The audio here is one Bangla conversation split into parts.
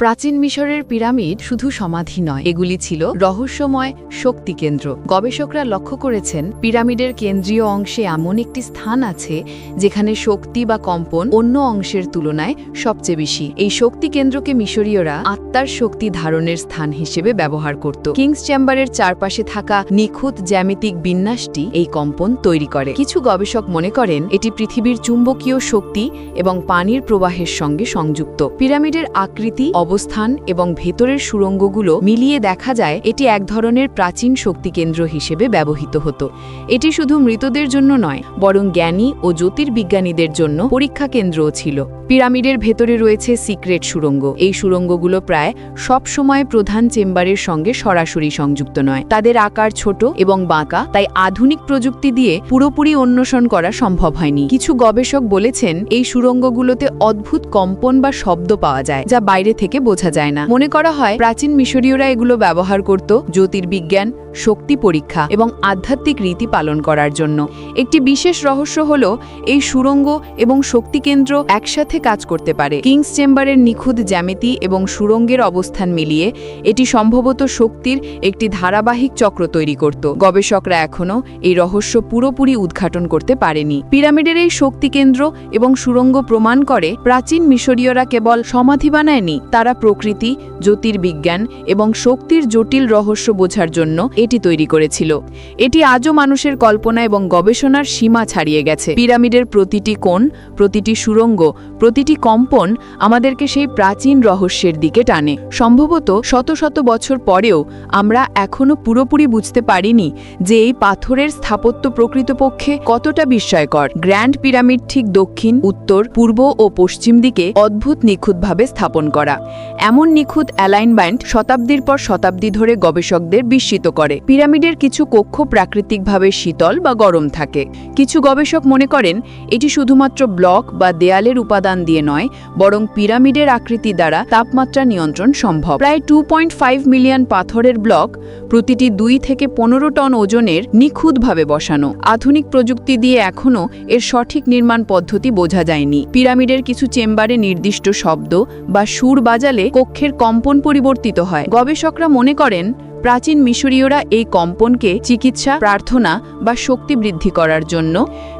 প্রাচীন মিশরের পিরামিড শুধু সমাধি নয়, এগুলি ছিল রহস্যময় শক্তি কেন্দ্র। গবেষকরা লক্ষ্য করেছেন, পিরামিডের কেন্দ্রীয় অংশে এমন একটি স্থান আছে, যেখানে শক্তি বা কম্পন অন্য অংশের তুলনায় সবচেয়ে বেশি। এই শক্তি কেন্দ্রকে মিশরীয়রা আত্মার শক্তি ধারণের স্থান হিসেবে ব্যবহার করত। কিংস চেম্বারের চারপাশে থাকা নিখুঁত জ্যামিতিক বিন্যাসটি এই কম্পন তৈরি করে। কিছু গবেষক মনে করেন, এটি পৃথিবীর চুম্বকীয় শক্তি এবং পানির প্রবাহের সঙ্গে সংযুক্ত। পিরামিডের আকৃতি অবস্থান এবং ভেতরের সুড়ঙ্গগুলো মিলিয়ে দেখা যায়, এটি এক ধরনের প্রাচীন শক্তিকেন্দ্র হিসেবে ব্যবহৃত হতো। এটি শুধু মৃতদের জন্য নয়, বরং জ্ঞানী ও জ্যোতির্বিজ্ঞানীদের জন্য পরীক্ষা কেন্দ্রও ছিল। পিরামিডের ভেতরে রয়েছে সিক্রেট সুড়ঙ্গ এই সুড়ঙ্গগুলো প্রায় সব সময় প্রধান চেম্বারের সঙ্গে সরাসরি সংযুক্ত নয়। তাদের আকার ছোট এবং বাঁকা, তাই আধুনিক প্রযুক্তি দিয়ে পুরোপুরি অন্বেষণ করা সম্ভব হয়নি। কিছু গবেষক বলেছেন, এই সুড়ঙ্গগুলোতে অদ্ভুত কম্পন বা শব্দ পাওয়া যায়, যা বাইরে থেকে বোঝা যায় না। মনে করা হয় প্রাচীন মিশরীয়রা এগুলো ব্যবহার করত জ্যোতির্বিজ্ঞান শক্তি পরীক্ষা এবং আধ্যাত্মিক রীতি পালন করার জন্য। একটি বিশেষ রহস্য হল, এই সুড়ঙ্গ এবং শক্তি কেন্দ্র একসাথে কাজ করতে পারে। কিংস চেম্বারের নিখুঁত জ্যামিতি এবং সুড়ঙ্গের অবস্থান মিলিয়ে এটি সম্ভবত শক্তির একটি ধারাবাহিক চক্র তৈরি করত। গবেষকরা এখনও এই রহস্য পুরোপুরি উদ্ঘাটন করতে পারেনি। পিরামিডের এই শক্তি কেন্দ্র এবং সুড়ঙ্গ প্রমাণ করে, প্রাচীন মিশরীয়রা কেবল সমাধি বানায়নি, তারা প্রকৃতি, জ্যোতির্বিজ্ঞান এবং শক্তির জটিল রহস্য বোঝার জন্য এটি তৈরি করেছিল। এটি আজও মানুষের কল্পনা এবং গবেষণার সীমা ছাড়িয়ে গেছে। পিরামিডের প্রতিটি কোণ, প্রতিটি সুড়ঙ্গ প্রতিটি কম্পন আমাদেরকে সেই প্রাচীন রহস্যের দিকে টানে। সম্ভবত শত শত বছর পরেও আমরা এখনও পুরোপুরি বুঝতে পারিনি যে এই পাথরের স্থাপত্য প্রকৃতপক্ষে কতটা বিস্ময়কর। গ্র্যান্ড পিরামিড ঠিক দক্ষিণ, উত্তর, পূর্ব ও পশ্চিম দিকে অদ্ভুত নিখুঁতভাবে স্থাপন করা। এমন নিখুঁত অ্যালাইনমেন্ট শতাব্দীর পর শতাব্দী ধরে গবেষকদের বিস্মিত করে। পিরামিডের কিছু কক্ষ প্রাকৃতিকভাবে শীতল বা গরম থাকে। কিছু গবেষক মনে করেন, এটি শুধুমাত্র ব্লক বা দেয়ালের উপাদান দিয়ে নয়, বরং পিরামিডের আকৃতি দ্বারা তাপমাত্রা নিয়ন্ত্রণ সম্ভব। প্রায় টু মিলিয়ন পাথরের ব্লক প্রতিটি দুই থেকে পনেরো টন ওজনের নিখুঁতভাবে বসানো। আধুনিক প্রযুক্তি দিয়ে এখনও এর সঠিক নির্মাণ পদ্ধতি বোঝা যায়নি। পিরামিডের কিছু চেম্বারে নির্দিষ্ট শব্দ বা সুর বাজালে কক্ষের কম্পন পরিবর্তিত হয়। গবেষকরা মনে করেন প্রাচীন মিশরীয়রা এই কম্পনকে চিকিৎসা প্রার্থনা বা শক্তি বৃদ্ধি করার জন্য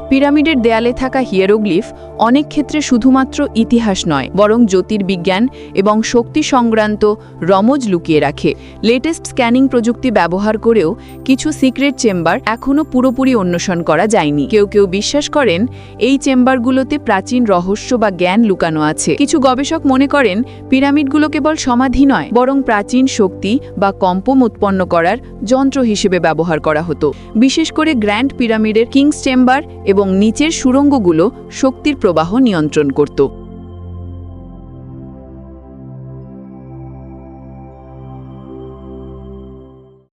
পিরামিডের দেয়ালে থাকা হিয়েরোগ্লিফ অনেক ক্ষেত্রে শুধুমাত্র ইতিহাস নয়, বরং জ্যোতির্বিজ্ঞান এবং শক্তি সংক্রান্ত রমজ লুকিয়ে রাখে। লেটেস্ট স্ক্যানিং প্রযুক্তি ব্যবহার করেও কিছু সিক্রেট চেম্বার এখনও পুরোপুরি অন্বেষণ করা যায়নি। কেউ কেউ বিশ্বাস করেন, এই চেম্বারগুলোতে প্রাচীন রহস্য বা জ্ঞান লুকানো আছে। কিছু গবেষক মনে করেন, পিরামিডগুলো কেবল সমাধি নয়, বরং প্রাচীন শক্তি বা কম্পম উৎপন্ন করার যন্ত্র হিসেবে ব্যবহার করা হতো। বিশেষ করে গ্র্যান্ড পিরামিডের কিংস চেম্বার এবং নিচের সুরঙ্গগুলো শক্তির প্রবাহ নিয়ন্ত্রণ করত।